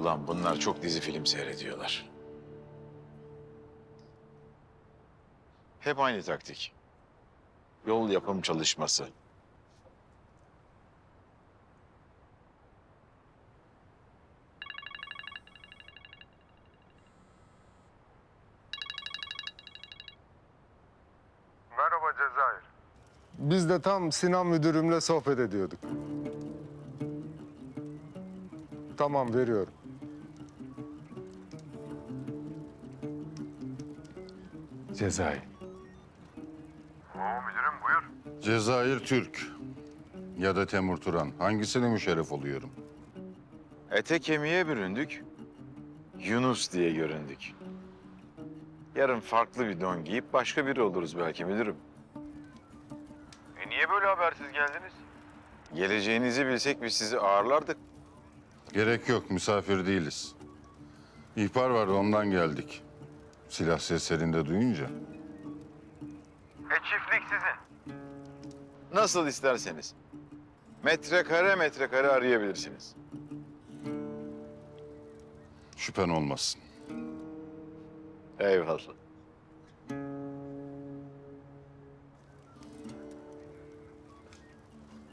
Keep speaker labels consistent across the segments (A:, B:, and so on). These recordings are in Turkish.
A: Ulan bunlar çok dizi film seyrediyorlar. Hep aynı taktik. Yol yapım çalışması.
B: Merhaba Cezayir.
C: Biz de tam Sinan müdürümle sohbet ediyorduk. Tamam veriyorum. Cezayir.
B: Oo müdürüm buyur.
D: Cezayir Türk ya da Temur Turan. Hangisine müşerref oluyorum?
A: Ete kemiğe büründük. Yunus diye göründük. Yarın farklı bir don giyip başka biri oluruz belki müdürüm.
B: E niye böyle habersiz geldiniz?
A: Geleceğinizi bilsek biz sizi ağırlardık.
D: Gerek yok, misafir değiliz. İhbar vardı, ondan geldik. Silah seslerini de duyunca.
B: E çiftlik sizin.
A: Nasıl isterseniz. Metrekare metrekare arayabilirsiniz.
D: Şüphen olmasın.
A: Eyvallah.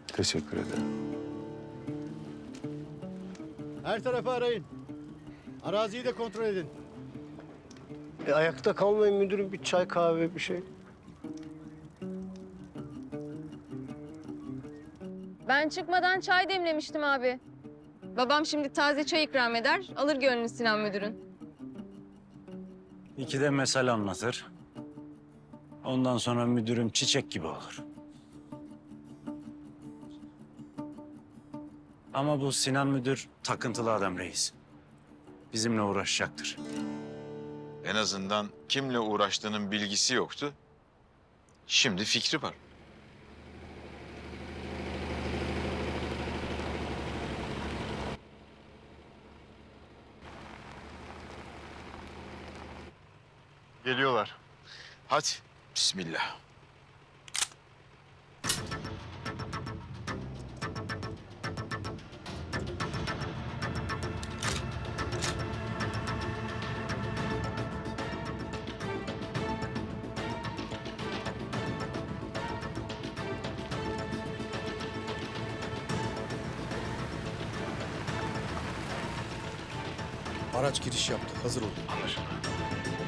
C: Teşekkür ederim.
E: Her tarafı arayın. Araziyi de kontrol edin.
F: E, ayakta kalmayın müdürüm bir çay kahve bir şey.
G: Ben çıkmadan çay demlemiştim abi. Babam şimdi taze çay ikram eder, alır gönlünü Sinan müdürün.
H: İki de mesele anlatır. Ondan sonra müdürüm çiçek gibi olur. Ama bu Sinan müdür takıntılı adam reis. Bizimle uğraşacaktır.
A: En azından kimle uğraştığının bilgisi yoktu. Şimdi fikri var.
B: Geliyorlar.
A: Hadi bismillah.
E: Araç giriş yaptı. Hazır olun. Hadi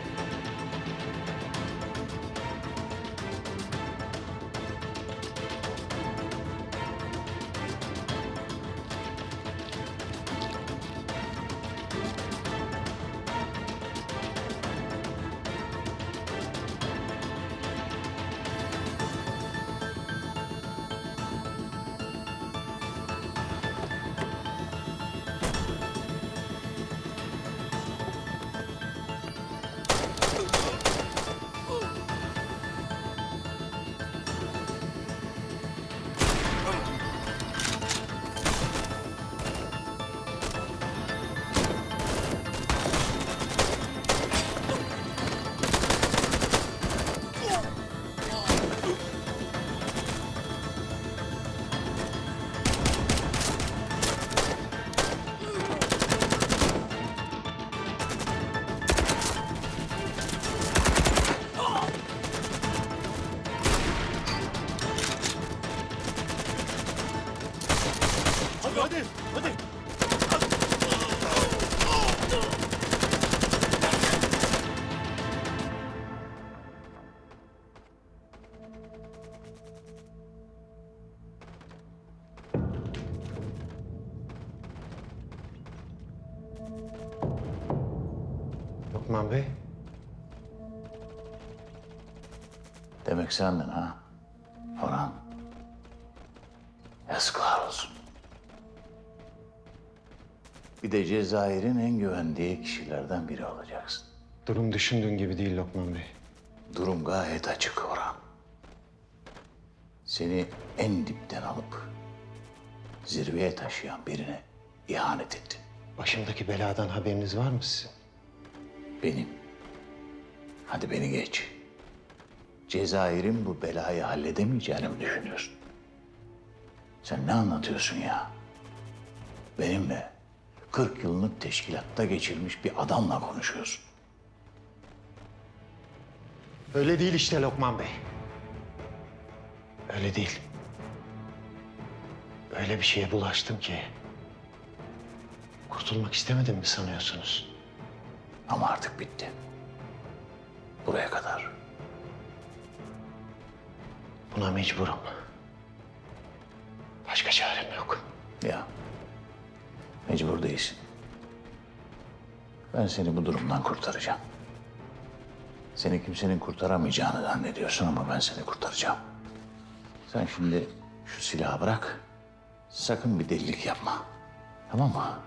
F: Bey.
I: Demek sendin ha? Orhan. Yazıklar olsun. Bir de Cezayir'in en güvendiği kişilerden biri olacaksın.
F: Durum düşündüğün gibi değil Lokman Bey.
I: Durum gayet açık Orhan. Seni en dipten alıp zirveye taşıyan birine ihanet ettin.
F: Başımdaki beladan haberiniz var mı sizin?
I: Benim. Hadi beni geç. Cezayir'in bu belayı halledemeyeceğini mi düşünüyorsun? Sen ne anlatıyorsun ya? Benimle 40 yıllık teşkilatta geçirmiş bir adamla konuşuyorsun.
F: Öyle değil işte Lokman Bey. Öyle değil. Öyle bir şeye bulaştım ki. Kurtulmak istemedim mi sanıyorsunuz?
I: Ama artık bitti. Buraya kadar.
F: Buna mecburum. Başka çarem yok.
I: Ya. Mecbur değilsin. Ben seni bu durumdan kurtaracağım. Seni kimsenin kurtaramayacağını zannediyorsun ama ben seni kurtaracağım. Sen şimdi şu silahı bırak. Sakın bir delilik yapma. Tamam mı?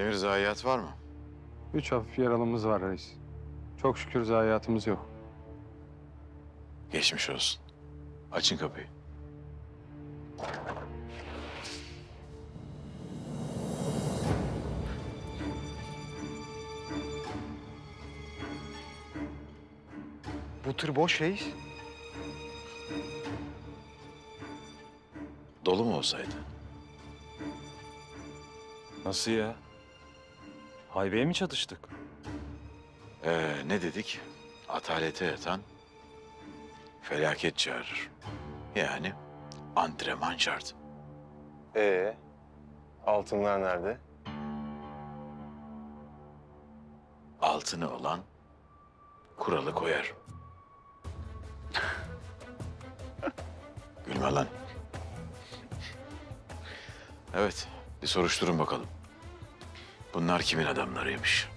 A: Demir zayiat var mı?
C: Üç hafif yaralımız var reis. Çok şükür zayiatımız yok.
A: Geçmiş olsun. Açın kapıyı.
C: Bu tır boş reis.
A: Dolu mu olsaydı?
J: Nasıl ya? Haybeye mi çatıştık?
A: Ee, ne dedik? Atalete yatan felaket çağırır. Yani antrenman şart.
C: Ee, altınlar nerede?
A: Altını olan kuralı koyar. Gülme lan. Evet, bir soruşturun bakalım. Bunlar kimin adamlarıymış?